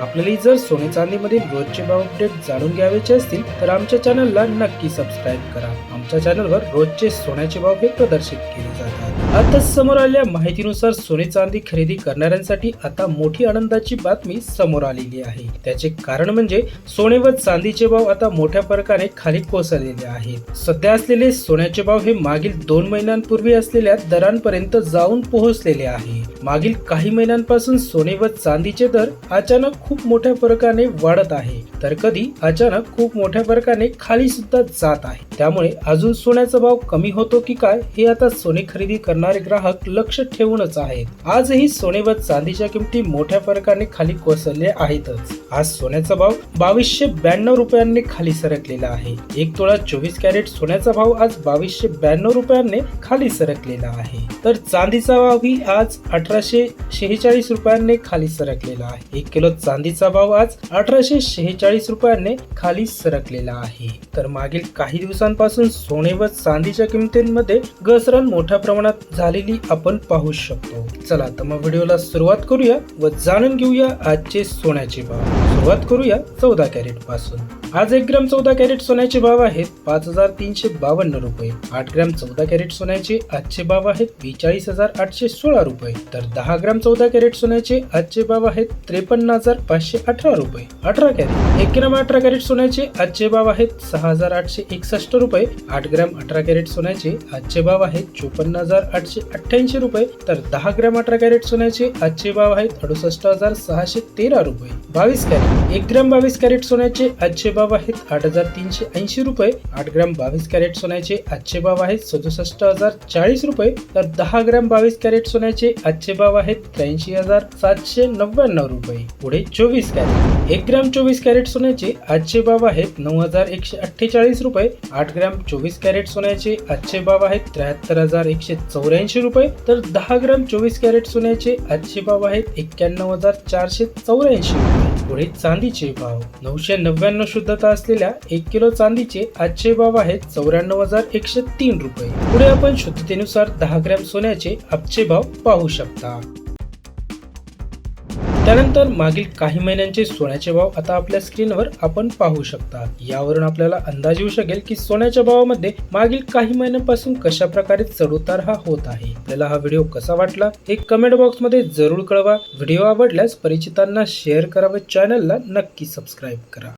आपल्याला जर सोने चांदीमधील रोजचे भाव अपडेट जाणून घ्यावेचे असतील तर आमच्या चॅनलला नक्की सबस्क्राईब करा. आमच्या चॅनलवर रोजचे सोन्याचे भाव हे प्रदर्शित केले जातात. आता समोर आलेल्या माहितीनुसार सोने चांदी खरेदी करणाऱ्यांसाठी आता मोठी आनंदाची बातमी समोर आलेली आहे. त्याचे कारण म्हणजे सोने व चांदीचे भाव आता मोठ्या फरकाने खाली कोसळलेले आहेत. सध्या असलेले सोन्याचे भाव हे मागील दोन महिन्यांपूर्वी असलेल्या दरांपर्यंत जाऊन पोहोचलेले आहे. मागील काही महिन्यांपासून सोने व चांदीचे दर अचानक खूप मोठ्या फरकाने वाढत आहे. तर कधी अचानक खूप मोठ्या फरकाने खाली सुद्धा जात आहे. त्यामुळे अजून सोन्याचा भाव कमी होतो की काय हे आता सोने खरेदी करणारे ग्राहक लक्ष ठेवूनच आहेत. आजही सोने व चांदीच्या किमती मोठ्या फरकाने खाली कोसळले आहेतच. आज सोन्याचा भाव बावीसशे ब्याण्णव रुपयांनी खाली सरकलेला आहे. एक तोळा चोवीस कॅरेट सोन्याचा भाव आज बावीसशे ब्याण्णव रुपयांनी खाली सरकलेला आहे. तर चांदीचा भाव ही आज अठराशे शेहेचाळीस रुपयांनी खाली सरकलेला आहे. एक किलो चांदी चांदीचा भाव आज अठराशे शेहेचाळीस रुपयाने खाली सरकलेला आहे. तर मागील काही दिवसांपासून सोने व चांदीच्या किमतींमध्ये घसरण मोठ्या प्रमाणात झालेली आपण पाहू शकतो. चला तर मग व्हिडिओला सुरुवात करूया व जाणून घेऊया आजचे सोन्याचे भाव. सुरुवात करूया चौदा कॅरेटपासून आज एक ग्राम चौदा कॅरेट सोन्याचे भाव आहेत पाच हजार तीनशे बावन्न रुपये. आठ ग्राम चौदा कॅरेट सोन्याचे आजचे भाव आहेत बेचाळीस हजार आठशे सोळा रुपये. तर दहा ग्राम चौदा कॅरेट सोन्याचे आजचे भाव आहेत त्रेपन्न हजार पाचशे अठरा रुपये. अठरा कॅरेट. एक ग्राम अठरा कॅरेट सोन्याचे आजचे भाव आहेत सहा हजार आठशे एकसष्ट रुपये. आठ ग्राम अठरा कॅरेट सोन्याचे आजचे भाव आहेत चोपन्न हजार आठशे अठ्ठ्याऐंशी रुपये. तर दहा ग्राम अठरा कॅरेट सोन्याचे आजचे भाव आहेत अडुसष्ट हजार सहाशे तेरा रुपये. बावीस कॅरेट. एक ग्राम बावीस कॅरेट सोन्याचे आजचे भाव आहेत आठ हजार तीनशे ऐंशी रुपये आठ ग्राम बावीस कॅरेट सोन्याचे आजचे भाव आहेत सदुसष्ट हजार चाळीस रुपये तर दहा ग्राम बावीस कॅरेट सोन्याचे आजचे भाव आहेत त्र्याऐंशी हजार सातशे नव्याण्णव रुपये. पुढे चोवीस कॅरेट. एक ग्राम चोवीस कॅरेट सोन्याचे आजचे भाव आहेत नऊ हजार एकशे अठ्ठेचाळीस रुपये आठ ग्राम चोवीस कॅरेट सोन्याचे आजचे भाव आहेत त्र्याहत्तर हजार एकशे चौऱ्याऐंशी रुपये तर दहा ग्राम चोवीस कॅरेट सोन्याचे आजचे भाव आहेत एक्क्याण्णव हजार चारशे चौऱ्याऐंशी रुपये. पुढे चांदीचे भाव. नऊशे नव्याण्णव शुद्धता असलेल्या एक किलो चांदीचे आजचे भाव आहेत चौऱ्याण्णव हजार एकशे तीन रुपये. पुढे आपण शुद्धतेनुसार दहा ग्रॅम सोन्याचे आजचे भाव पाहू शकता. त्यानंतर मागील काही महिन्यांचे सोन्याचे भाव आता आपल्या स्क्रीनवर आपण पाहू शकता. यावरून आपल्याला अंदाज येऊ शकेल की सोन्याच्या भावामध्ये मागील काही महिन्यांपासून कशा प्रकारे चढउतार हा होत आहे. आपल्याला हा व्हिडिओ कसा वाटला हे कमेंट बॉक्समध्ये जरूर कळवा. व्हिडिओ आवडल्यास परिचितांना शेअर करा व चॅनलला नक्की सबस्क्राईब करा.